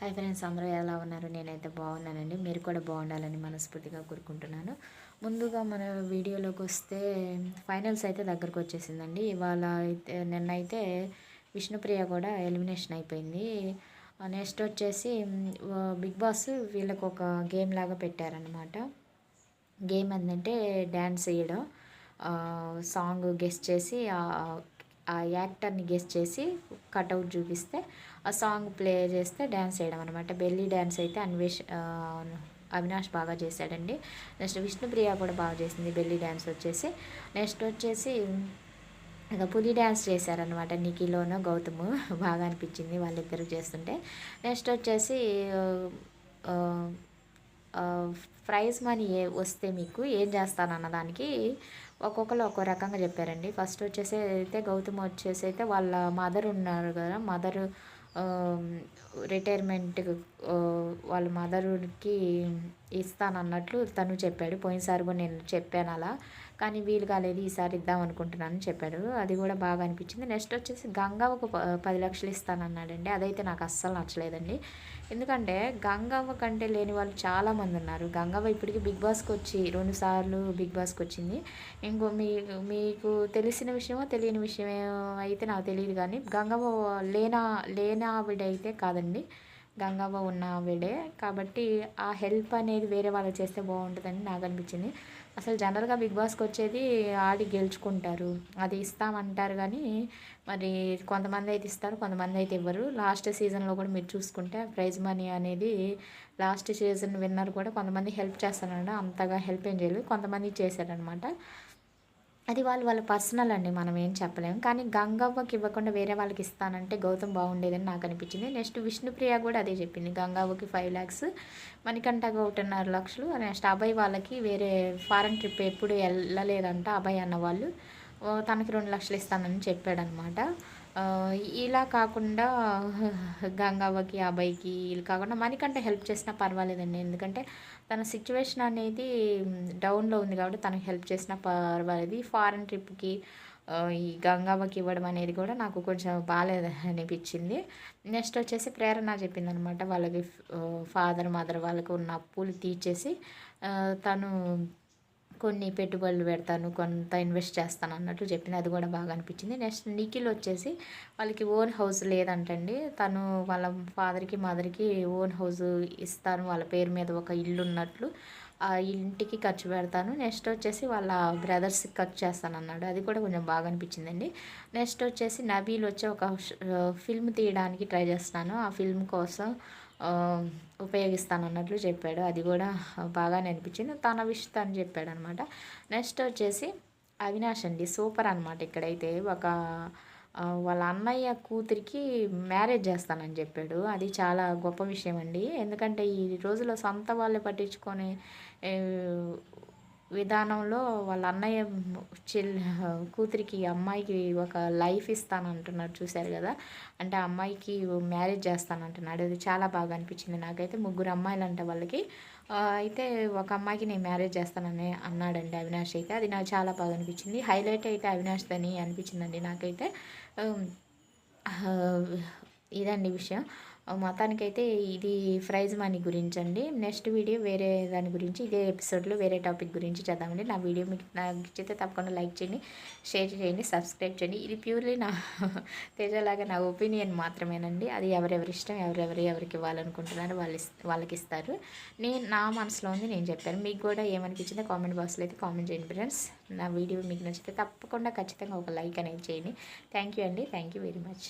Hi friends అందరూ ఎలా ఉన్నారు? నేనైతే బాగున్నానండి. మీరు కూడా బాగుండాలని మనస్ఫూర్తిగా కోరుకుంటున్నాను. ముందుగా మన వీడియోలోకి వస్తే ఫైనల్స్ అయితే దగ్గరకు వచ్చేసిందండి. ఇవాళ అయితే నిన్న అయితే విష్ణుప్రియ కూడా ఎలిమినేషన్ అయిపోయింది. నెక్స్ట్ వచ్చేసి బిగ్ బాస్ వీళ్ళకు ఒక గేమ్ లాగా పెట్టారనమాట గేమ్ ఏంటంటే డ్యాన్స్ వేయడం. సాంగ్ గెస్ట్ చేసి ఆ యాక్టర్ని గెస్ట్ చేసి కట్అవుట్ చూపిస్తే ఆ సాంగ్ ప్లే చేస్తే డ్యాన్స్ చేయడం అనమాట బెల్లీ డ్యాన్స్ అయితే అన్వేష్ అవినాష్ బాగా చేశాడండి. నెక్స్ట్ విష్ణుప్రియ కూడా బాగా చేసింది బెల్లీ డ్యాన్స్ వచ్చేసి. నెక్స్ట్ వచ్చేసి ఇక పులి డ్యాన్స్ చేశారనమాట నిఖిలోను గౌతము. బాగా అనిపించింది వాళ్ళిద్దరు చేస్తుంటే. నెక్స్ట్ వచ్చేసి ప్రైజ్ మనీ ఏ వస్తే మీకు ఏం చేస్తానన్న దానికి ఒక్కొక్కరు ఒక్కో రకంగా చెప్పారండి. ఫస్ట్ వచ్చేసి అయితే గౌతమ్ వచ్చేసి అయితే వాళ్ళ మదర్ ఉన్నారు కదా మదర్ రిటైర్మెంట్ వాళ్ళ మదర్కి ఇస్తానన్నట్లు తను చెప్పాడు. పోయినసారి కూడా నేను చెప్పాను అలా. కానీ వీలు కాలేదు ఈసారి ఇద్దాం అనుకుంటున్నాను చెప్పాడు. అది కూడా బాగా అనిపించింది. నెక్స్ట్ వచ్చేసి గంగవ్వకు పది లక్షలు ఇస్తానన్నాడండి. అదైతే నాకు అస్సలు నచ్చలేదండి. ఎందుకంటే గంగవ్వ కంటే లేని వాళ్ళు చాలామంది ఉన్నారు. గంగవ్వ ఇప్పటికీ బిగ్ బాస్కి వచ్చి రెండు సార్లు బిగ్ బాస్కి వచ్చింది. ఇంకో మీ మీకు తెలిసిన విషయమో తెలియని విషయమో అయితే నాకు తెలియదు కానీ గంగవ్వ లేనా లేనా ఆవిడ అయితే కాదండి. గంగవ్వ ఉన్న ఆవిడే. కాబట్టి ఆ హెల్ప్ అనేది వేరే వాళ్ళు చేస్తే బాగుంటుందని నాకు అనిపించింది. అసలు జనరల్గా బిగ్ బాస్కి వచ్చేది ఆడి గెలుచుకుంటారు. అది ఇస్తామంటారు కానీ మరి కొంతమంది అయితే ఇస్తారు కొంతమంది అయితే ఇవ్వరు. లాస్ట్ సీజన్లో కూడా మీరు చూసుకుంటే ప్రైజ్ మనీ అనేది లాస్ట్ సీజన్ విన్నర్ కూడా కొంతమంది హెల్ప్ చేస్తారంట అంతగా హెల్ప్ ఏం చేయలేదు. కొంతమంది చేశారనమాట. అది వాళ్ళు వాళ్ళ పర్సనల్ అండి మనం ఏం చెప్పలేము కానీ గంగవ్వకి ఇవ్వకుండా వేరే వాళ్ళకి ఇస్తానంటే గౌతమ్ బాగుండేదని నాకు అనిపించింది. నెక్స్ట్ విష్ణుప్రియ కూడా అదే చెప్పింది. గంగవ్వకి ఫైవ్ ల్యాక్స్ మణికంఠగా ఒకటిన్నర లక్షలు నెక్స్ట్ అభయ్ వాళ్ళకి వేరే ఫారెన్ ట్రిప్ ఎప్పుడు వెళ్ళలేదంట అభయ్ అన్న వాళ్ళు తనకి రెండు లక్షలు ఇస్తానని చెప్పాడనమాట. ఇలా కాకుండా గంగవ్వకి అబ్బాయికి ఇలా కాకుండా మనకంటే హెల్ప్ చేసినా పర్వాలేదండి. ఎందుకంటే తన సిచ్యువేషన్ అనేది డౌన్లో ఉంది కాబట్టి తనకు హెల్ప్ చేసినా పర్వాలేదు. ఫారెన్ ట్రిప్కి ఈ గంగవ్వకి ఇవ్వడం అనేది కూడా నాకు కొంచెం బాగాలేదు అనిపించింది. నెక్స్ట్ వచ్చేసి ప్రేరణ చెప్పింది అనమాట వాళ్ళకి ఫాదర్ మదర్ వాళ్ళకి ఉన్న అప్పులు తీర్చేసి తను కొన్ని పెట్టుబడులు పెడతాను కొంత ఇన్వెస్ట్ చేస్తాను అన్నట్టు చెప్పింది అది కూడా బాగా అనిపించింది. నెక్స్ట్ నిఖిల్ వచ్చేసి వాళ్ళకి ఓన్ హౌస్ లేదంటండి. తను వాళ్ళ ఫాదర్కి మదర్కి ఓన్ హౌస్ ఇస్తాను వాళ్ళ పేరు మీద ఒక ఇల్లు ఉన్నట్లు ఆ ఇంటికి ఖర్చు పెడతాను. నెక్స్ట్ వచ్చేసి వాళ్ళ బ్రదర్స్కి ఖర్చు చేస్తాను అన్నాడు. అది కూడా కొంచెం బాగా అనిపించిందండి. నెక్స్ట్ వచ్చేసి నబీల్ వచ్చి ఒక ఫిల్మ్ తీయడానికి ట్రై చేస్తాను ఆ ఫిల్మ్ కోసం ఉపయోగిస్తాను అన్నట్లు చెప్పాడు. అది కూడా బాగానే అనిపించింది. తన విష్ తను చెప్పాడు అనమాట నెక్స్ట్ వచ్చేసి అవినాష్ అండి. సూపర్ అనమాట ఇక్కడైతే. ఒక వాళ్ళ అన్నయ్య కూతురికి మ్యారేజ్ చేస్తానని చెప్పాడు. అది చాలా గొప్ప విషయం అండి ఎందుకంటే ఈ రోజులో సొంత వాళ్ళే పట్టించుకొని విధానంలో వాళ్ళ అన్నయ్య చెల్ కూతురికి అమ్మాయికి ఒక లైఫ్ ఇస్తానంటున్నాడు చూశారు కదా? అంటే అమ్మాయికి మ్యారేజ్ చేస్తానంటున్నాడు. అది చాలా బాగా అనిపించింది నాకైతే. ముగ్గురు అమ్మాయిలు అంట వాళ్ళకి అయితే ఒక అమ్మాయికి నేను మ్యారేజ్ చేస్తానని అన్నాడండి అవినాష్ అయితే. అది నాకు చాలా బాగా అనిపించింది. హైలైట్ అయితే అవినాష్దని అనిపించిందండి నాకైతే. ఇదండి విషయం. మొత్తానికైతే ఇది ప్రైజ్ మనీ గురించి అండి నెక్స్ట్ వీడియో వేరే దాని గురించి ఇదే ఎపిసోడ్లో వేరే టాపిక్ గురించి చేద్దామండి. నా వీడియో మీకు నాకు నచ్చితే తప్పకుండా లైక్ చేయండి షేర్ చేయండి సబ్స్క్రైబ్ చేయండి. ఇది ప్యూర్లీ నా తేజలాగా నా ఒపీనియన్ మాత్రమేనండి. అది ఎవరెవరి ఇష్టం ఎవరెవరు ఎవరికి ఇవ్వాలనుకుంటున్నారో వాళ్ళు వాళ్ళకి ఇస్తారు. నేను నా మనసులో ఉంది నేను చెప్పాను. మీకు కూడా ఏమనిపించిందో కామెంట్ బాక్స్లో అయితే కామెంట్ చేయండి ఫ్రెండ్స్. నా వీడియో మీకు నచ్చితే తప్పకుండా ఖచ్చితంగా ఒక లైక్ అనేది చేయండి. థ్యాంక్ యూ అండి. Thank you very much.